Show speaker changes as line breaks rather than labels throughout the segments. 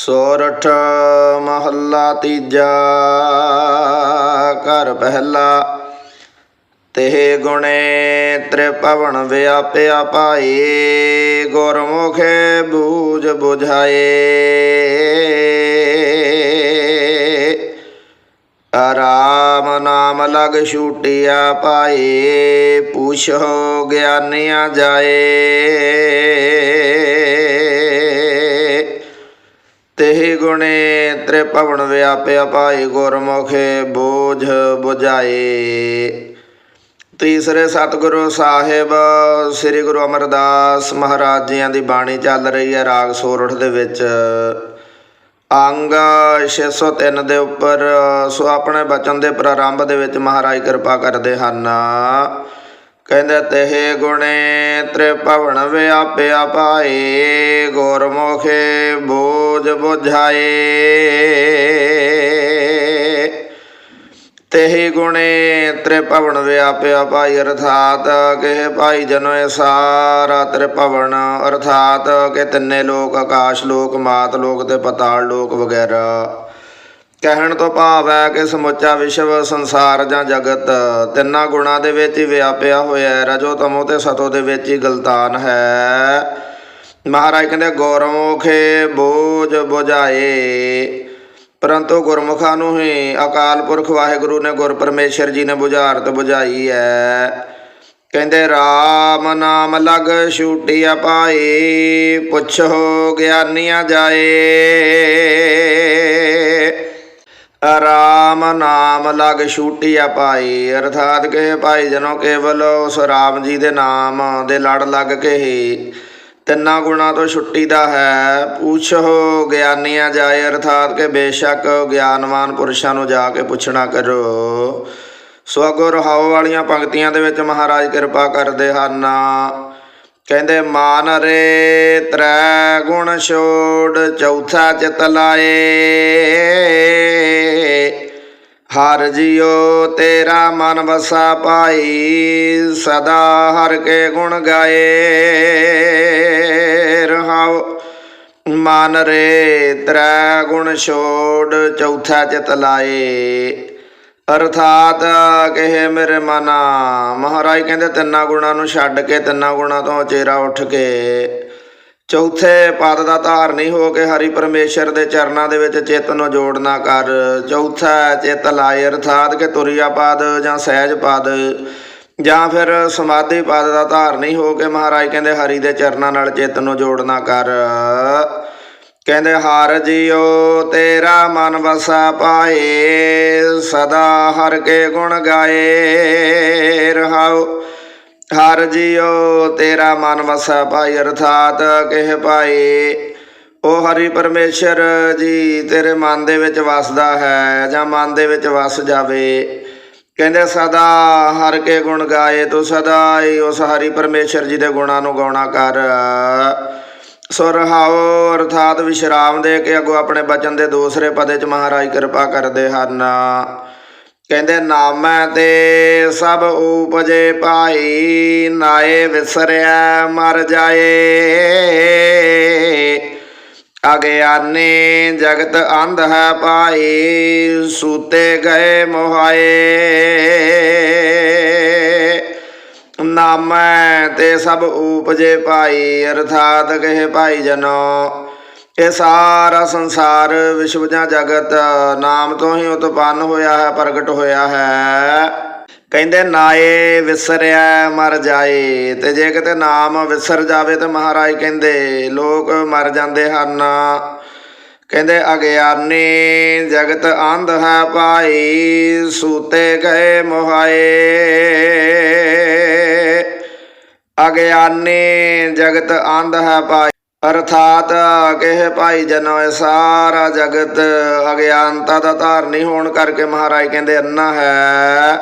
ਸੋਰਠ ਮਹੱਲਾ ਤੀਜਾ, ਘਰ ਪਹਿਲਾ। ਤੇ ਗੁਣੇ ਤ੍ਰਿਪਵਨ ਵਿਆਪਿਆ ਭਾਈ, ਗੁਰਮੁਖੇ ਬੂਝ 부ਝਾਏ ਆਰਾਮ ਨਾਮ ਲਗ ਛੂਟਿਆ ਭਾਈ ਹੋ ਗਿਆਨਿਆ ਜਾਏ। ਗੁਣੇ ਤ੍ਰਿਭਵਨ ਵਿਆਪਿਆ ਭਾਈ ਗੁਰਮੁਖੇ ਬੋਝ 부ਝਾਏ ਤੀਸਰੇ ਸਤਿਗੁਰੂ ਸਾਹਿਬ, ਸ੍ਰੀ ਗੁਰੂ ਅਮਰਦਾਸ ਮਹਾਰਾਜ ਜੀਆਂ ਦੀ ਬਾਣੀ ਚੱਲ ਰਹੀ ਹੈ ਰਾਗ ਸੋਰਠ ਦੇ ਵਿੱਚ। ਅੰਗ 603 ਦੇ ਉੱਪਰ ਸੋ ਆਪਣੇ ਬਚਨ ਦੇ ਪ੍ਰਾਰੰਭ ਦੇ ਵਿੱਚ ਮਹਾਰਾਜ ਕਿਰਪਾ ਕਰਦੇ ਹਨ। ਕਹਿੰਦੇ ਤੇਹ ਗੁਣੇ ਤ੍ਰਿਭਵਨ ਵਿਆਪਿਆ ਭਾਈ ਗੁਰਮੁਖੇ ਬੋਝ ਬੁਝਾਏ। ਤੇਹੀ ਗੁਣੇ ਤ੍ਰਿਭਵਨ ਵਿਆਪਿਆ ਭਾਈ, ਅਰਥਾਤ ਕਿਹ ਭਾਈ ਜਨੋ ਇਹ ਸਾਰਾ ਤ੍ਰਿਭਵਨ। ਅਰਥਾਤ ਕਿ ਤਿੰਨੇ ਲੋਕ ਆਕਾਸ਼ ਲੋਕ, ਮਾਤ ਲੋਕ ਤੇ ਪਤਾਲ ਲੋਕ ਵਗੈਰਾ। ਕਹਿਣ ਤੋਂ ਭਾਵ ਹੈ ਕਿ ਸਮੁੱਚਾ ਵਿਸ਼ਵ, ਸੰਸਾਰ ਜਾਂ ਜਗਤ ਤਿੰਨਾਂ ਗੁਣਾਂ ਦੇ ਵਿੱਚ ਹੀ ਵਿਆਪਿਆ ਹੋਇਆ ਹੈ। ਰਜੋ ਤਮੋ ਤੇ ਸਤੋ ਦੇ ਵਿੱਚ ਹੀ ਗਲਤਾਨ ਹੈ। ਮਹਾਰਾਜ ਕਹਿੰਦੇ ਗੌਰਮੁਖੇ ਬੋਝ ਬੁਝਾਏ। ਪਰੰਤੂ ਗੁਰਮੁਖਾਂ ਨੂੰ ਹੀ ਅਕਾਲ ਪੁਰਖ ਵਾਹਿਗੁਰੂ ਨੇ ਗੁਰ ਪਰਮੇਸ਼ਰ ਜੀ ਨੇ ਬੁਝਾਰਤ ਬੁਝਾਈ ਹੈ। ਕਹਿੰਦੇ RAM ਨਾਮ ਲਗ ਛੂਟਿਆ ਪਾਏ ਪੁੱਛੋ ਗਿਆਨੀਆਂ ਜਾਏ। ਰਾਮ ਨਾਮ ਲਗ ਛੂਟਿਆ ਪਾਈ ਅਰਥਾਤ ਕਿ ਭਾਈ ਜਨੋ ਕੇਵਲ ਉਸ ਰਾਮ ਜੀ ਦੇ ਨਾਮ ਦੇ ਲੜ ਲੱਗ ਕੇ ਹੀ। ਤਿੰਨਾਂ ਗੁਣਾਂ ਤੋਂ ਛੁੱਟੀ ਦਾ ਹੈ, ਪੁੱਛੋ ਗਿਆਨੀਆਂ ਜਾਏ, ਅਰਥਾਤ ਕਿ ਬੇਸ਼ੱਕ ਗਿਆਨਵਾਨ ਪੁਰਸ਼ਾਂ ਨੂੰ ਜਾ ਕੇ ਪੁੱਛਣਾ ਕਰੋ। ਸੋ ਅੱਗੋਂ ਰਹਾਉ ਵਾਲੀਆਂ ਪੰਕਤੀਆਂ ਦੇ ਵਿੱਚ ਮਹਾਰਾਜ ਕਿਰਪਾ ਕਰਦੇ ਹਨ। ਕਹਿੰਦੇ, ਮਾਨ ਰੇ ਤ੍ਰੈ ਗੁਣ ਛੋੜ ਚੌਥਾ ਚਿਤ ਲਾਏ। ਹਰ ਜਿਉ ਤੇਰਾ ਮਨ ਵਸਾ ਪਾਈ, ਸਦਾ ਹਰ ਕੇ ਗੁਣ ਗਾਏ। ਰਹਾਉ, ਮਨ ਰੇ ਤ੍ਰੈ ਗੁਣ ਛੋੜ ਚੌਥਾ ਚਿਤ ਲਾਏ। ਅਰਥਾਤ ਕਹੇ ਮੇਰੇ ਮਨਾ। ਮਹਾਰਾਜ ਕਹਿੰਦੇ ਤਿੰਨਾਂ ਗੁਣਾਂ ਨੂੰ ਛੱਡ ਕੇ ਤਿੰਨਾਂ ਗੁਣਾਂ ਤੋਂ ਚੇਰਾ ਉੱਠ ਕੇ। ਚੌਥੇ ਪਦ ਦਾ ਧਾਰਨੀ ਹੋ ਕੇ ਹਰੀ ਪਰਮੇਸ਼ਰ ਦੇ ਚਰਨਾਂ ਦੇ ਵਿੱਚ ਚਿੱਤ ਨੂੰ ਜੋੜਨਾ ਕਰ। ਚੌਥਾ ਚਿੱਤ ਲਾਏ, ਅਰਥਾਤ ਕਿ ਤੁਰਿਆ ਪਦ ਜਾਂ ਸਹਿਜ ਪਦ ਜਾਂ ਫਿਰ ਸਮਾਧੀ ਪਦ ਦਾ ਧਾਰਨੀ ਹੋ ਕੇ ਮਹਾਰਾਜ ਕਹਿੰਦੇ ਹਰੀ ਦੇ ਚਰਨਾਂ ਨਾਲ ਚਿੱਤ ਨੂੰ ਜੋੜਨਾ ਕਰ। ਕਹਿੰਦੇ ਹਰ ਜਿਉ, ਤੇਰਾ ਮਨ ਵਸਾ ਪਾਏ, ਸਦਾ ਹਰ ਕੇ ਗੁਣ ਗਾਏ, ਰਹਾਉ। ਹਰ ਜਿਉ, ਤੇਰਾ ਮਨ ਵਸਾ ਪਾਈ ਅਰਥਾਤ ਕਿਹ ਭਾਈ ਉਹ ਹਰੀ ਪਰਮੇਸ਼ਰ ਜੀ, ਤੇਰੇ ਮਨ ਦੇ ਵਿੱਚ ਵਸਦਾ ਹੈ ਜਾਂ ਮਨ ਦੇ ਵਿੱਚ ਵਸ ਜਾਵੇ। ਕਹਿੰਦੇ ਸਦਾ ਹਰ ਕੇ ਗੁਣ ਗਾਏ, ਤੂੰ ਸਦਾ ਹੀ ਉਸ ਹਰੀ ਪਰਮੇਸ਼ਰ ਜੀ ਦੇ ਗੁਣਾਂ ਨੂੰ ਗਾਉਣਾ ਕਰ। ਸੋ ਰਹਾਉ ਅਰਥਾਤ ਵਿਸ਼ਰਾਮ ਦੇ ਕੇ ਅੱਗੋਂ ਆਪਣੇ ਬਚਨ ਦੇ ਦੂਸਰੇ ਪਦੇ ਚ ਮਹਾਰਾਜ ਕਿਰਪਾ ਕਰਦੇ ਹਨ। ਕਹਿੰਦੇ, ਨਾਮੈ ਤੇ ਸਭ ਉਪਜੇ ਭਾਈ, ਨਾਏ ਵਿਸਰਿਆ ਮਰ ਜਾਏ। ਅਗਿਆਨੀ ਜਗਤ ਅੰਧ ਹੈ ਭਾਈ, ਸੂਤੇ ਗਏ ਮੋਹਾਏ। ਨਾਮੈ ਤੇ ਸਭ ਉਪਜੇ ਭਾਈ, ਅਰਥਾਤ ਕਹੇ ਭਾਈ ਜਨੋ। ਇਹ ਸਾਰਾ ਸੰਸਾਰ ਵਿਸ਼ਵ ਜਾਂ ਜਗਤ, ਨਾਮ ਤੋਂ ਹੀ ਉਤਪੰਨ ਹੋਇਆ ਹੈ, ਪ੍ਰਗਟ ਹੋਇਆ ਹੈ। ਕਹਿੰਦੇ, ਨਾਏ ਵਿਸਰਿਆ ਮਰ ਜਾਏ। ਤੇ ਜੇ ਕਿਤੇ ਨਾਮ ਵਿਸਰ ਜਾਵੇ ਤੇ ਮਹਾਰਾਜ ਕਹਿੰਦੇ, ਲੋਕ ਮਰ ਜਾਂਦੇ ਹਨ। ਕਹਿੰਦੇ ਅਗਿਆਨੀ ਜਗਤ ਅੰਧ ਹੈ ਭਾਈ, ਸੂਤੇ ਗਏ ਮੋਹਾਏ। ਅਗਿਆਨੀ ਜਗਤ ਅੰਧ ਹੈ ਭਾਈ, ਅਰਥਾਤ ਕਹੇ ਭਾਈ ਜਨੋ ਇਹ ਸਾਰਾ ਜਗਤ ਅਗਿਆਨਤਾ ਦਾ ਧਾਰਨੀ ਹੋਣ ਕਰਕੇ ਮਹਾਰਾਜ ਕਹਿੰਦੇ ਅੰਨਾ ਹੈ।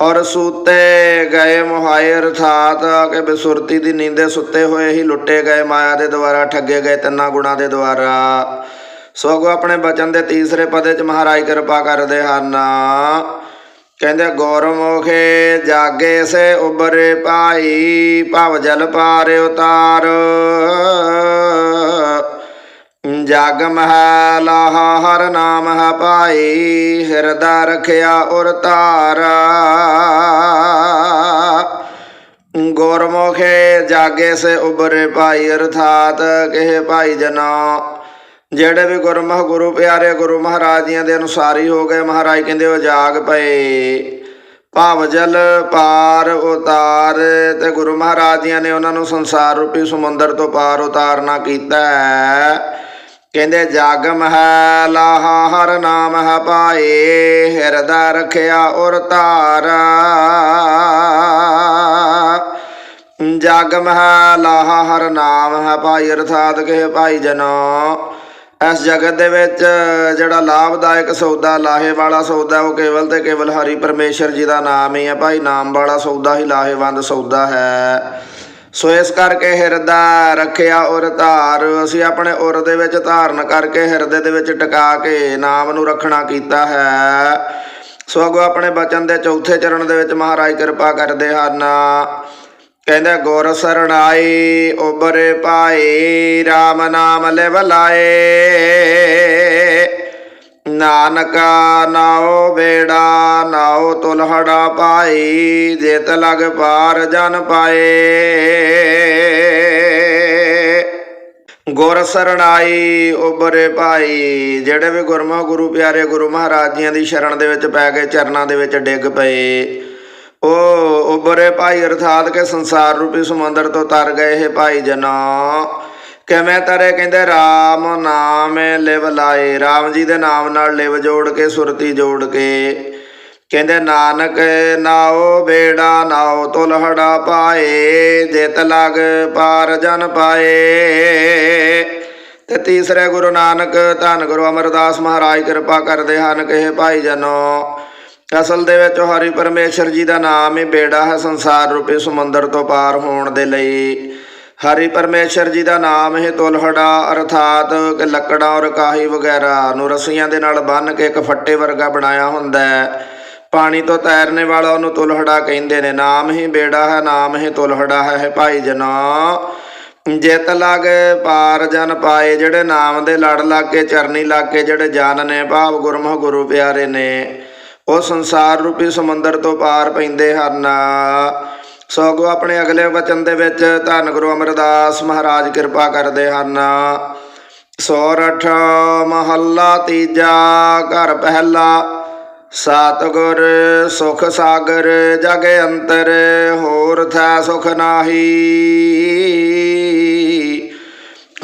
ਔਰ ਸੂਤੇ ਗਏ ਮੁਹਾਏ, ਅਰਥਾਤ ਕਿ ਬਸੁਰਤੀ ਦੀ ਨੀਂਦੇ ਸੁੱਤੇ ਹੋਏ ਹੀ ਲੁੱਟੇ ਗਏ, ਮਾਇਆ ਦੇ ਦੁਆਰਾ ਠੱਗੇ ਗਏ ਤਿੰਨਾਂ ਗੁਣਾਂ ਦੇ ਦੁਆਰਾ। ਸੋ ਆਪਣੇ ਬਚਨ ਦੇ ਤੀਸਰੇ ਪਦੇ ਚ ਮਹਾਰਾਜ ਕਿਰਪਾ ਕਰਦੇ ਹਨ। ਕਹਿੰਦੇ ਗੌਰਮੁਖੇ ਜਾਗੇ ਸੇ ਉਬਰੇ ਭਾਈ, ਭਵ ਜਲ ਪਾਰ ਉਤਾਰ। ਜਗ ਮਹਿ ਲਾਹਾ ਹਰ ਨਾਮ ਹੈ ਪਾਈ ਹਿਰਦਾ ਰਖਿਆ ਉਰ ਤਾਰ ਗੁਰਮੁਖੇ ਜਾਗੇ ਸੇ ਉਬਰੇ ਭਾਈ, ਅਰਥਾਤ ਕਹੇ ਭਾਈ ਜਨਾ। ਜਿਹੜੇ ਵੀ ਗੁਰਮੁਖ ਗੁਰੂ ਪਿਆਰੇ ਗੁਰੂ ਮਹਾਰਾਜ ਜੀਆਂ ਦੇ ਅਨੁਸਾਰੀ ਹੋ ਗਏ, ਮਹਾਰਾਜ ਕਹਿੰਦੇ ਉਹ ਜਾਗ ਪਏ। ਭਾਵ ਜਲ ਪਾਰ ਉਤਾਰ ਤੇ ਗੁਰੂ ਮਹਾਰਾਜ ਜੀਆਂ ਨੇ ਉਹਨਾਂ ਨੂੰ ਸੰਸਾਰ ਰੂਪੀ ਸਮੁੰਦਰ ਤੋਂ ਪਾਰ ਉਤਾਰਨਾ ਕੀਤਾ ਕਹਿੰਦੇ ਜਗ ਮਹਿ ਲਾਹਾ ਹਰ ਨਾਮ ਹੈ ਪਾਏ ਹਿਰਦਾ ਰਖਿਆ ਉਰ ਧਾਰਾ। ਜਗ ਮਹਿ ਲਾਹਾ ਹਰ ਨਾਮ ਹੈ ਭਾਈ, ਅਰਥਾਤ ਕਹੇ ਭਾਈ ਜਨੋ। ਇਸ ਜਗਤ ਦੇ ਵਿੱਚ ਜਿਹੜਾ ਲਾਭਦਾਇਕ ਸੌਦਾ ਲਾਹੇ ਵਾਲਾ ਸੌਦਾ, ਉਹ ਕੇਵਲ ਤੇ ਕੇਵਲ ਹਰੀ ਪਰਮੇਸ਼ਰ ਜੀ ਦਾ ਨਾਮ ਹੀ ਹੈ ਭਾਈ। ਨਾਮ ਵਾਲਾ ਸੌਦਾ ਹੀ ਲਾਹੇਵੰਦ ਸੌਦਾ ਹੈ। ਸੋ ਇਸ ਕਰਕੇ ਹਿਰਦਾ ਰੱਖਿਆ ਔਰ ਧਾਰ, ਅਸੀਂ ਆਪਣੇ ਉਰ ਦੇ ਵਿੱਚ ਧਾਰਨ ਕਰਕੇ ਹਿਰਦੇ ਦੇ ਵਿੱਚ ਟਿਕਾ ਕੇ ਨਾਮ ਨੂੰ ਰੱਖਣਾ ਕੀਤਾ ਹੈ। ਸੋ ਅਗੋ ਆਪਣੇ ਬਚਨ ਦੇ ਚੌਥੇ ਚਰਨ ਦੇ ਵਿੱਚ ਮਹਾਰਾਜ ਕਿਰਪਾ ਕਰਦੇ ਹਨ। ਕਹਿੰਦੇ, ਗੁਰ ਸਰਣਾਈ ਉਬਰੇ ਪਾਏ RAM ਨਾਮ ਲਿਵ ਲਾਏ। ਨਾਨਕਾ ਨਾਉ ਬੇੜਾ, ਨਾਉ ਤੁਲਹੜਾ ਪਾਈ, ਜਿਤ ਲਗ ਪਾਰ ਜਨ ਪਾਏ। ਗੁਰ ਸਰਣਾਈ ਉਬਰੇ ਭਾਈ ਜਿਹੜੇ ਵੀ ਗੁਰਮੁਖ ਗੁਰੂ ਪਿਆਰੇ ਗੁਰੂ ਮਹਾਰਾਜ ਜੀਆਂ ਦੀ ਸ਼ਰਨ ਦੇ ਵਿੱਚ ਪੈ ਕੇ ਚਰਨਾਂ ਦੇ ਵਿੱਚ ਡਿੱਗ ਪਏ। ਉਹ ਉਬਰੇ ਭਾਈ, ਅਰਥਾਤ ਕਿ ਸੰਸਾਰ ਰੂਪੀ ਸਮੁੰਦਰ ਤੋਂ ਤਰ ਗਏ ਇਹ ਭਾਈ ਜਨੋ। ਕਿਵੇਂ ਤਰੇ ਕਹਿੰਦੇ RAM ਨਾਮ ਲਿਵ ਲਾਏ। RAM ਜੀ ਦੇ ਨਾਮ ਨਾਲ ਲਿਵ ਜੋੜ ਕੇ, ਸੁਰਤੀ ਜੋੜ ਕੇ। ਕਹਿੰਦੇ, ਨਾਨਕ ਨਾਓ ਬੇੜਾ ਨਾਉ, ਤੁਲਹੜਾ ਪਾਏ, ਜਿਤ ਲਗ ਪਾਰ ਜਨ ਪਾਏ। ਤੇ ਤੀਸਰੇ ਗੁਰੂ ਨਾਨਕ, ਧੰਨ ਗੁਰੂ ਅਮਰਦਾਸ ਮਹਾਰਾਜ, ਕਿਰਪਾ ਕਰਦੇ ਹਨ ਕਹੇ ਭਾਈ ਜਨੋ। ਅਸਲ ਦੇ ਵਿੱਚ ਹਰੀ ਪਰਮੇਸ਼ਰ ਜੀ ਦਾ ਨਾਮ ਹੀ ਬੇੜਾ ਹੈ ਸੰਸਾਰ ਰੂਪੀ ਸਮੁੰਦਰ ਤੋਂ ਪਾਰ ਹੋਣ ਦੇ ਲਈ। ਹਰੀ ਪਰਮੇਸ਼ਰ ਜੀ ਦਾ ਨਾਮ ਹੈ ਤੁਲਹੜਾ, ਅਰਥਾਤ ਕਿ ਲੱਕੜਾਂ ਔਰ ਕਾਹੀ ਵਗੈਰਾ ਨੂੰ ਰੱਸੀਆਂ ਦੇ ਨਾਲ ਬੰਨ੍ਹ ਕੇ ਇੱਕ ਫੱਟੇ ਵਰਗਾ ਬਣਾਇਆ ਹੁੰਦਾ ਹੈ। ਪਾਣੀ ਤੋਂ ਤੈਰਨੇ ਵਾਲਾ ਉਹਨੂੰ ਤੁਲਹੜਾ ਕਹਿੰਦੇ ਨੇ। ਨਾਮ ਹੀ ਬੇੜਾ ਹੈ, ਨਾਮ ਹੀ ਤੁਲਹੜਾ ਹੈ ਭਾਈ ਜਨਾ। ਜਿਤ ਲਗ ਪਾਰ ਜਨ ਪਾਏ, ਜਿਹੜੇ ਨਾਮ ਦੇ ਲੜ ਲੱਗ ਕੇ ਚਰਨੀ ਲੱਗ ਕੇ ਜਿਹੜੇ ਜਨ ਨੇ, ਭਾਵ ਗੁਰਮੁਖ ਗੁਰੂ ਪਿਆਰੇ ਨੇ। ਉਹ ਸੰਸਾਰ ਰੂਪੀ ਸਮੁੰਦਰ ਤੋਂ ਪਾਰ ਪੈਂਦੇ ਹਨ। ਸੋਗੋ ਆਪਣੇ ਅਗਲੇ ਵਚਨ ਦੇ ਵਿੱਚ ਧੰਨ ਗੁਰੂ ਅਮਰਦਾਸ ਮਹਾਰਾਜ ਕਿਰਪਾ ਕਰਦੇ ਹਨ। ਸੋਰਠ ਮਹੱਲਾ ਤੀਜਾ, ਘਰ ਪਹਿਲਾ, ਸਤਿਗੁਰ ਸੁਖ ਸਾਗਰ, ਜਗ ਅੰਤਰ, ਹੋਰ ਥੈ ਸੁਖ ਨਾਹੀ।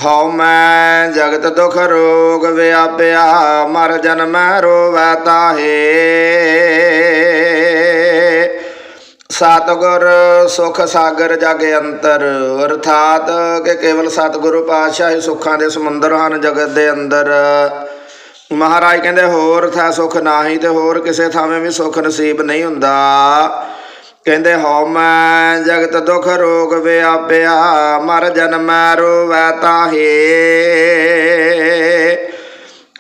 ਹਉ ਮੈਂ ਜਗਤ ਦੁਖ ਰੋਗ ਵਿਆਪਿਆ, ਮਰ ਜਨਮੈ ਰੋਵੈ ਤਾਹੇ। ਸਤਿਗੁਰ ਸੁਖ ਸਾਗਰ ਜਗ ਅੰਤਰ, ਅਰਥਾਤ ਕਿ ਕੇਵਲ ਸਤਿਗੁਰੂ ਪਾਤਸ਼ਾਹ ਹੀ ਸੁੱਖਾਂ ਦੇ ਸਮੁੰਦਰ ਹਨ ਜਗਤ ਦੇ ਅੰਦਰ। ਮਹਾਰਾਜ ਕਹਿੰਦੇ, ਹੋਰ ਥਾ ਸੁਖ ਨਾਹੀ ਤੇ ਹੋਰ ਕਿਸੇ ਥਾਵੇਂ ਵੀ ਸੁਖ ਨਸੀਬ ਨਹੀਂ ਹੁੰਦਾ। ਕਹਿੰਦੇ ਹਉ ਜਗਤ ਦੁਖ ਰੋਗ ਵਿਆਪਿਆ, ਮਰ ਜਨਮੈ ਰੋਵੈ ਤਾਹੇ।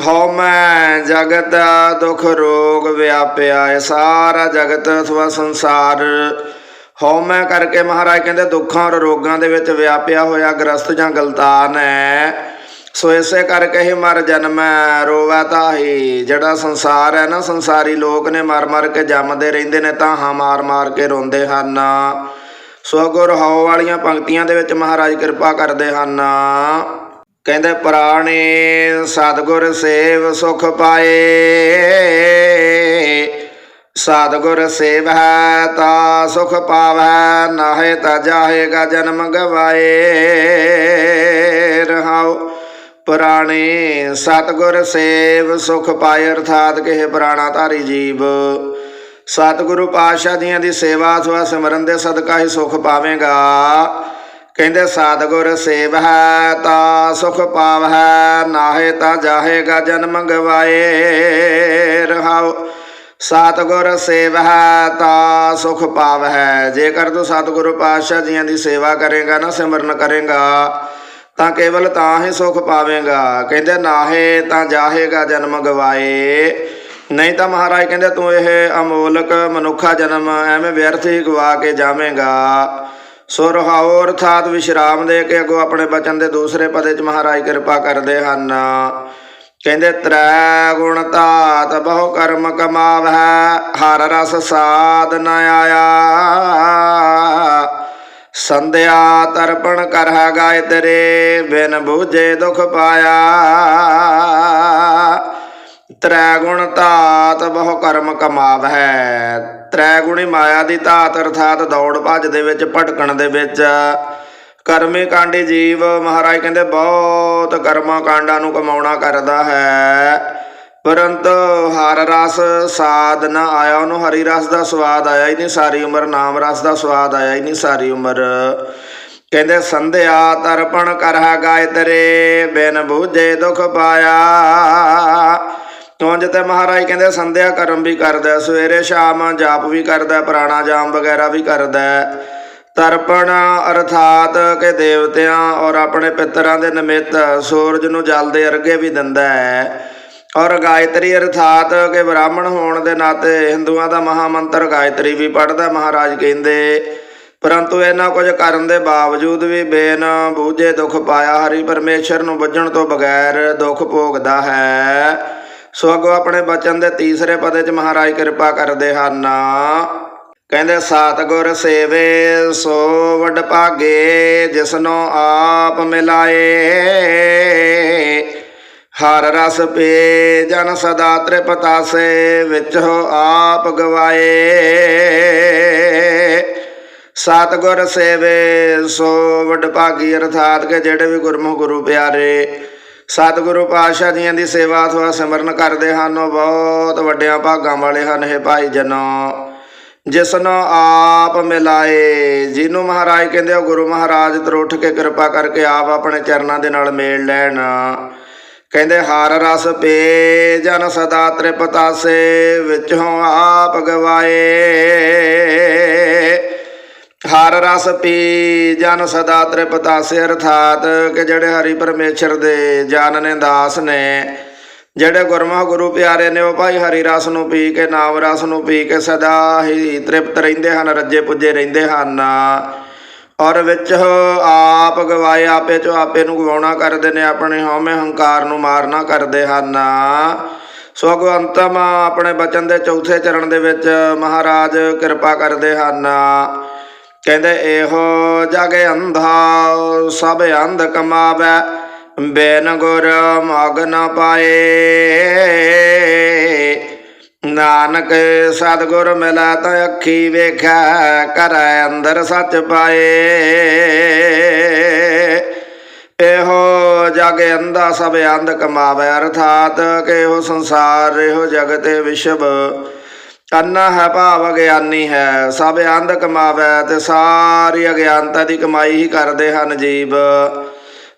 ਹਉ ਮੈਂ ਜਗਤ ਦੁਖ ਰੋਗ ਵਿਆਪਿਆ, ਇਹ ਸਾਰਾ ਜਗਤ ਅਥਵਾ ਸੰਸਾਰ। ਹਉ ਕਰਕੇ ਮਹਾਰਾਜ ਕਹਿੰਦੇ ਦੁੱਖਾਂ ਔਰ ਰੋਗਾਂ ਦੇ ਵਿੱਚ ਵਿਆਪਿਆ ਹੋਇਆ ਗ੍ਰਸਤ ਜਾਂ ਗਲਤਾਨ ਹੈ। ਸੋ ਇਸੇ ਕਰਕੇ ਹੀ ਮਰ ਜਨਮੈ ਰੋਵੈ ਤਾਹੀ ਜਿਹੜਾ ਸੰਸਾਰ ਹੈ ਨਾ, ਸੰਸਾਰੀ ਲੋਕ ਨੇ ਮਰ ਮਰ ਕੇ ਜੰਮਦੇ ਰਹਿੰਦੇ ਨੇ, ਤਾਂ ਹਾਂ ਮਾਰ ਮਾਰ ਕੇ ਰੋਂਦੇ ਹਨ। ਸੋ ਗੁਰ ਹਉ ਵਾਲੀਆਂ ਪੰਕਤੀਆਂ ਦੇ ਵਿੱਚ ਮਹਾਰਾਜ ਕਿਰਪਾ ਕਰਦੇ ਹਨ। ਕਹਿੰਦੇ, ਪ੍ਰਾਣੇ ਸਤਿਗੁਰ ਸੇਵ ਸੁਖ ਪਾਏ। ਸਤਿਗੁਰ ਸੇਵੈ ਤਾ ਸੁਖ ਪਾਵੈ, ਨਾਹੇ ਤਾ ਜਾਹੇਗਾ ਜਨਮ ਗਵਾਏ। ਰਹਾਉ ਪੁਰਾਣੇ ਸਤਿਗੁਰ ਸੇਵ, ਸੁਖ ਪਾਏ ਅਰਥਾਤ ਕਿ ਇਹ ਪੁਰਾਣਾ ਧਾਰੀ ਜੀਵ। ਸਤਿਗੁਰੂ ਪਾਤਸ਼ਾਹ ਜੀਆਂ ਦੀ ਸੇਵਾ ਅਥਵਾ ਸਿਮਰਨ ਦੇ ਸਦਕਾ ਹੀ ਸੁਖ ਪਾਵੇਗਾ। ਕਹਿੰਦੇ, ਸਤਿਗੁਰ ਸੇਵ ਹੈ ਤਾਂ ਸੁਖ ਪਾਵੈ ਨਾਹੇ ਤਾਂ ਜਾਹੇਗਾ ਜਨਮ ਗਵਾਏ ਰਹਾਉ ਸਤਿਗੁਰ ਸੇਵ ਹੈ ਤਾਂ ਸੁਖ ਪਾਵੈ ਜੇਕਰ ਤੂੰ ਸਤਿਗੁਰੂ ਪਾਤਸ਼ਾਹ ਜੀਆਂ ਦੀ ਸੇਵਾ ਕਰੇਗਾ, ਨਾ ਸਿਮਰਨ ਕਰੇਗਾ ਤਾਂ ਕੇਵਲ ਤਾਂ ਹੀ ਸੁਖ ਪਾਵੇਗਾ। ਕਹਿੰਦੇ, ਨਾਹੇ ਤਾਂ ਜਾਹੇਗਾ ਜਨਮ ਗਵਾਏ। ਨਹੀਂ ਤਾਂ ਮਹਾਰਾਜ ਕਹਿੰਦੇ, ਤੂੰ ਇਹ ਅਮੋਲਕ ਮਨੁੱਖਾ ਜਨਮ ਐਵੇਂ ਵਿਅਰਥ ਹੀ ਗਵਾ ਕੇ ਜਾਵੇਂਗਾ। ਸੋ ਰਹਾਉ ਅਰਥਾਤ ਵਿਸ਼ਰਾਮ ਦੇ ਕੇ ਅੱਗੋਂ ਆਪਣੇ ਬਚਨ ਦੇ ਦੂਸਰੇ ਪਦੇ ਚ ਮਹਾਰਾਜ ਕਿਰਪਾ ਕਰਦੇ ਹਨ। ਕਹਿੰਦੇ, ਤ੍ਰੈ ਗੁਣ ਧਾਤ ਬਹੁ ਕਰਮ ਕਮਾਵੈ ਹਰ ਰਸ ਸਾਧ ਨ ਆਇਆ। ਸੰਧਿਆ ਤਰਪਣ ਕਰਹਿ ਗਾਇ ਤੇਰੇ, ਬਿਨ ਬੂਝੇ ਦੁਖ ਪਾਇਆ। ਤ੍ਰੈ ਗੁਣ ਧਾਤ ਬਹੁ ਕਰਮ ਕਮਾਵੈ ਤ੍ਰੈ ਗੁਣੀ ਮਾਇਆ ਦੀ ਧਾਤ ਅਰਥਾਤ ਦੌੜ ਭੱਜ ਦੇ ਵਿੱਚ, ਭਟਕਣ ਦੇ ਵਿੱਚ। ਕਰਮੇ ਕਾਂਡੇ ਜੀਵ ਮਹਾਰਾਜ ਕਹਿੰਦੇ, ਬਹੁਤ ਕਰਮਾਂ ਕਾਂਡਾਂ ਨੂੰ ਕਮਾਉਣਾ ਕਰਦਾ ਹੈ। ਪਰੰਤੂ ਹਰ ਰਸ ਸਾਧ ਨਾ ਆਇਆ, ਉਹਨੂੰ ਹਰੀ ਰਸ ਦਾ ਸਵਾਦ ਆਇਆ ਹੀ ਨਹੀਂ, ਸਾਰੀ ਉਮਰ ਨਾਮ ਰਸ ਦਾ ਸਵਾਦ ਆਇਆ ਹੀ ਨਹੀਂ, ਸਾਰੀ ਉਮਰ। ਕਹਿੰਦੇ, ਸੰਧਿਆ ਤਰਪਣ ਕਰਹਾ ਗਾਇ ਤੇਰੇ ਬਿਨ ਬੂਝੇ ਦੁਖ ਪਾਇਆ। ਉਂਝ ਤੇ ਮਹਾਰਾਜ ਕਹਿੰਦੇ, ਸੰਧਿਆ ਕਰਮ ਵੀ ਕਰਦਾ, ਸਵੇਰੇ ਸ਼ਾਮ ਜਾਪ ਵੀ ਕਰਦਾ, ਪ੍ਰਾਣਾ ਜਾਮ ਵਗੈਰਾ ਵੀ ਕਰਦਾ। ਤਰਪਣ ਅਰਥਾਤ ਕਿ ਦੇਵਤਿਆਂ ਔਰ ਆਪਣੇ ਪਿੱਤਰਾਂ ਦੇ ਨਿਮਿਤ ਸੂਰਜ ਨੂੰ ਜਲ ਦੇ ਅਰਗੇ ਵੀ ਦਿੰਦਾ ਹੈ। ਔਰ ਗਾਇਤਰੀ ਅਰਥਾਤ ਕਿ ਬ੍ਰਾਹਮਣ ਹੋਣ ਦੇ ਨਾਤੇ ਹਿੰਦੂਆਂ ਦਾ ਮਹਾ ਮੰਤਰ ਗਾਇਤਰੀ ਵੀ ਪੜ੍ਹਦਾ, ਮਹਾਰਾਜ ਕਹਿੰਦੇ, ਪਰੰਤੂ ਇਹਨਾਂ ਕੁਝ ਕਰਨ ਦੇ ਬਾਵਜੂਦ ਵੀ ਬੇਨ ਬੂਝੇ ਦੁੱਖ ਪਾਇਆ, ਹਰੀ ਪਰਮੇਸ਼ਰ ਨੂੰ ਬੁੱਝਣ ਤੋਂ ਬਗੈਰ ਦੁੱਖ ਭੋਗਦਾ ਹੈ। ਸੋ ਅੱਗੋਂ ਆਪਣੇ ਬਚਨ ਦੇ ਤੀਸਰੇ ਪਦੇ ਚ ਮਹਾਰਾਜ ਕਿਰਪਾ ਕਰਦੇ ਹਨ। ਕਹਿੰਦੇ, ਸਤਿਗੁਰ ਸੇਵੇ, ਸੋ ਵਡ ਭਾਗੇ, ਜਿਸਨੋ ਆਪ ਮਿਲਾਏ। ਹਰ ਰਸ ਪੇ ਜਨ ਸਦਾ ਤ੍ਰਿਪਤਾਸੇ, ਵਿੱਚ ਹੋ ਆਪ ਗਵਾਏ। ਸਤਿਗੁਰ ਸੇਵੇ, ਸੋ ਵਡ ਭਾਗੀ ਅਰਥਾਤ ਕਿ ਜਿਹੜੇ ਵੀ ਗੁਰਮੁਖ ਗੁਰੂ ਪਿਆਰੇ, ਸਤਿਗੁਰੂ ਪਾਤਸ਼ਾਹ ਜੀਆਂ ਦੀ ਸੇਵਾ ਅਥਵਾ ਸਿਮਰਨ ਕਰਦੇ ਹਨ, ਉਹ ਬਹੁਤ ਵੱਡਿਆਂ ਭਾਗਾਂ ਵਾਲੇ ਹਨ ਇਹ ਭਾਈ ਜਨੋ। ਜਿਸਨੂੰ ਆਪ ਮਿਲਾਏ, ਜਿਹਨੂੰ ਮਹਾਰਾਜ ਕਹਿੰਦੇ ਉਹ ਗੁਰੂ ਮਹਾਰਾਜ, ਤਰੋ ਉੱਠ ਕੇ ਕਿਰਪਾ ਕਰਕੇ ਆਪ ਆਪਣੇ ਚਰਨਾਂ ਦੇ ਨਾਲ ਮੇਲ ਲੈਣ। ਕਹਿੰਦੇ, ਹਰ ਰਸ ਪੇ ਜਨ ਸਦਾ ਤ੍ਰਿਪਤਾਸੇ, ਵਿੱਚੋਂ ਆਪ ਗਵਾਏ। ਹਰ ਰਸ ਪੀ ਜਨ ਸਦਾ ਤ੍ਰਿਪਤਾਸੇ, ਅਰਥਾਤ ਕਿ ਜਿਹੜੇ ਹਰੀ ਪਰਮੇਸ਼ਰ ਦੇ ਜਨ ਨੇ ਦਾਸ ਨੇ, ਜਿਹੜੇ ਗੁਰਮੁਖ ਗੁਰੂ ਪਿਆਰੇ ਨੇ, ਉਹ ਭਾਈ ਹਰੀ ਰਸ ਨੂੰ ਪੀ ਕੇ, ਨਾਮ ਰਸ ਨੂੰ ਪੀ ਕੇ ਸਦਾ ਹੀ ਤ੍ਰਿਪਤ ਰਹਿੰਦੇ ਹਨ, ਰੱਜੇ ਪੁੱਜੇ ਰਹਿੰਦੇ ਹਨ। ਔਰ ਵਿੱਚ ਆਪ ਗਵਾਏ, ਆਪੇ ਚੋਂ ਆਪੇ ਨੂੰ ਗਵਾਉਣਾ ਕਰਦੇ ਨੇ ਆਪਣੇ ਹਉਮੈ ਹੰਕਾਰ ਨੂੰ ਮਾਰਨਾ ਕਰਦੇ ਹਨ। ਸੋ ਅੰਤਮ ਆਪਣੇ ਬਚਨ ਦੇ ਚੌਥੇ ਚਰਨ ਦੇ ਵਿੱਚ ਮਹਾਰਾਜ ਕਿਰਪਾ ਕਰਦੇ ਹਨ। ਕਹਿੰਦੇ, ਇਹੋ ਜਗ ਅੰਧਾ, ਸਭ ਅੰਧ ਕਮਾਵੇ, ਬੇਨ ਗੁਰ ਮਗ ਨ ਪਾਏ। ਨਾਨਕ ਸਤਿਗੁਰ ਮਿਲੈ ਤਾਂ ਅੱਖੀ ਵੇਖੈ ਕਰੈ ਅੰਦਰ ਸੱਚ ਪਾਏ। ਇਹੋ ਜਗ ਅੰਦਾ ਸਭ ਅੰਧ ਕਮਾਵੇ, ਅਰਥਾਤ ਕਿ ਇਹੋ ਸੰਸਾਰ, ਇਹੋ ਜਗਤ ਤੇ ਵਿਸ਼ਵ। ਅੰਨਾ ਹੈ ਭਾਵ ਅਗਿਆਨੀ ਹੈ, ਸਭ ਅੰਧ ਕਮਾਵੇ ਤੇ ਸਾਰੀ ਅਗਿਆਨਤਾ ਦੀ ਕਮਾਈ ਹੀ ਕਰਦੇ ਹਨ ਜੀਵ।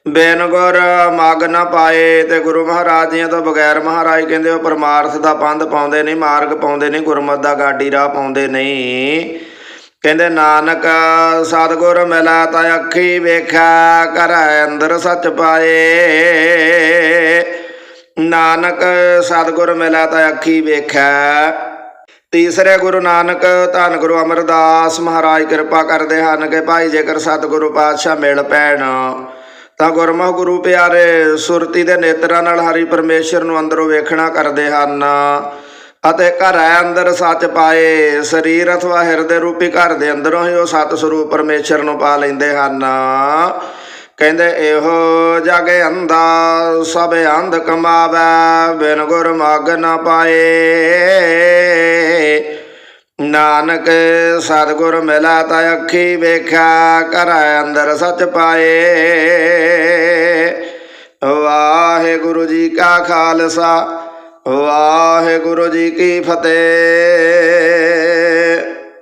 ਬੇਨ ਗੁਰ ਮਗ ਨਾ ਪਾਏ ਤੇ ਗੁਰੂ ਮਹਾਰਾਜ ਦੀਆਂ ਤੋਂ ਬਗੈਰ ਮਹਾਰਾਜ ਕਹਿੰਦੇ ਉਹ ਪਰਮਾਰਥ ਦਾ ਪੰਧ ਪਾਉਂਦੇ ਨਹੀਂ, ਮਾਰਗ ਪਾਉਂਦੇ ਨਹੀਂ, ਗੁਰਮਤ ਦਾ ਗਾਡੀ ਰਾਹ ਪਾਉਂਦੇ ਨਹੀਂ। ਕਹਿੰਦੇ ਨਾਨਕ ਸਤਿਗੁਰ ਮਿਲਾ ਤਾਂ ਅੱਖੀ ਵੇਖਾ ਕਰੈ ਅੰਦਰ ਸੱਚ ਪਾਏ। ਨਾਨਕ ਸਤਿਗੁਰ ਮਿਲਾ ਤਾਂ ਅੱਖੀ ਵੇਖਾ। ਤੀਸਰੇ ਗੁਰੂ ਨਾਨਕ ਧੰਨ ਗੁਰੂ ਅਮਰਦਾਸ ਮਹਾਰਾਜ ਕਿਰਪਾ ਕਰਦੇ ਹਨ ਕਿ ਭਾਈ ਜੇਕਰ ਸਤਿਗੁਰੂ ਪਾਤਸ਼ਾਹ ਮਿਲ ਪੈਣ ਤਾਂ ਗੁਰਮੁਖ ਗੁਰੂ ਪਿਆਰੇ ਸੁਰਤੀ ਦੇ ਨੇਤਰਾਂ ਨਾਲ ਹਰੀ ਪਰਮੇਸ਼ਰ ਨੂੰ ਅੰਦਰੋਂ ਵੇਖਣਾ ਕਰਦੇ ਹਨ ਅਤੇ ਘਰ ਅੰਦਰ ਸੱਚ ਪਾਏ, ਸਰੀਰ ਅਥਵਾ ਹਿਰਦੇ ਰੂਪੀ ਘਰ ਦੇ ਅੰਦਰੋਂ ਹੀ ਉਹ ਸਤ ਸਰੂਪ ਪਰਮੇਸ਼ਰ ਨੂੰ ਪਾ ਲੈਂਦੇ ਹਨ। ਕਹਿੰਦੇ, ਇਹੋ ਜਗ ਅੰਧਾ, ਸਭ ਅੰਧ ਕਮਾਵੇ, ਬਿਨ ਗੁਰ ਮਗ ਨ ਪਾਏ। ਨਾਨਕ ਸਤਿਗੁਰ ਮਿਲਾ ਤਾਂ ਅੱਖੀ ਵੇਖਿਆ, ਘਰ ਅੰਦਰ ਸੱਚ ਪਾਏ। ਵਾਹਿਗੁਰੂ ਜੀ ਕਾ ਖਾਲਸਾ, ਵਾਹਿਗੁਰੂ ਜੀ ਕੀ ਫਤਿਹ।